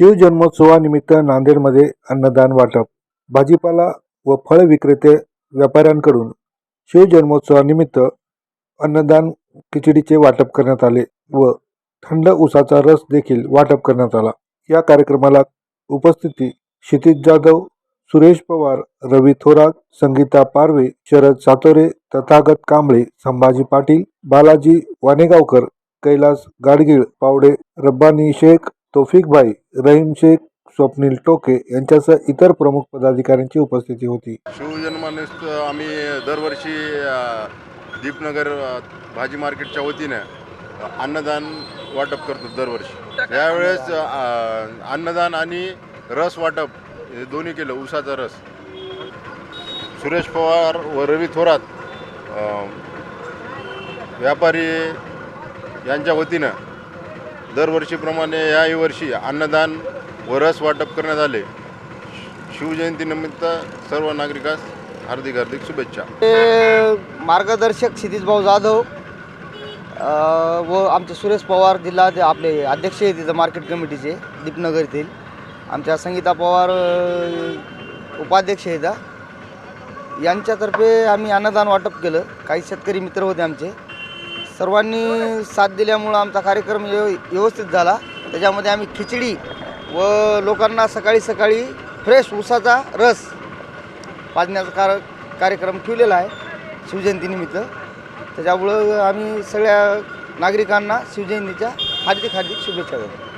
शिवजन्मोत्सवानिमित्त नांदेडमध्ये अन्नदान वाटप. भाजीपाला व फळ विक्रेते व्यापाऱ्यांकडून शिवजन्मोत्सवानिमित्त अन्नदान खिचडीचे वाटप करण्यात आले व थंड उसाचा रस देखील वाटप करण्यात आला. या कार्यक्रमाला उपस्थिती क्षितिज जाधव सुरेश पवार रवी थोरात संगीता पारवे शरद सातोरे तथागत कांबळे संभाजी पाटील बालाजी वानेगावकर कैलास गाडगीळ पावडे रब्बानी शेख तौफिकभाई रहीम शेख स्वप्नील टोके यांच्यासह इतर प्रमुख पदाधिकाऱ्यांची उपस्थिती होती. शिवजन्मानिमित्त आम्ही दरवर्षी दीपनगर भाजी मार्केटच्या वतीनं अन्नदान वाटप करतो दरवर्षी. यावेळेस अन्नदान आणि रस वाटप हे दोन्ही केलं उसाचा रस. सुरेश पवार व रवी थोरात व्यापारी यांच्या वतीनं दरवर्षीप्रमाणे याही वर्षी अन्नदान व रस वाटप करण्यात आले. शिवजयंतीनिमित्त सर्व नागरिकास हार्दिक हार्दिक शुभेच्छा. ते मार्गदर्शक क्षितिजभाऊ जाधव अ, व आमचे सुरेश पवार जिल्हा ते आपले अध्यक्ष आहे तिथं मार्केट कमिटीचे दीपनगर येथील. आमच्या संगीता पवार अ, उपाध्यक्ष आहेत. यांच्यातर्फे आम्ही अन्नदान वाटप केलं. काही शेतकरी मित्र होते आमचे. सर्वांनी साथ दिल्यामुळं आमचा कार्यक्रम व्यव व्यवस्थित झाला. त्याच्यामध्ये आम्ही खिचडी व लोकांना सकाळी सकाळी फ्रेश उसाचा रस पाजण्याचा कार कार्यक्रम ठेवलेला आहे शिवजयंतीनिमित्त. त्याच्यामुळं आम्ही सगळ्या नागरिकांना शिवजयंतीच्या हार्दिक हार्दिक शुभेच्छा देतो.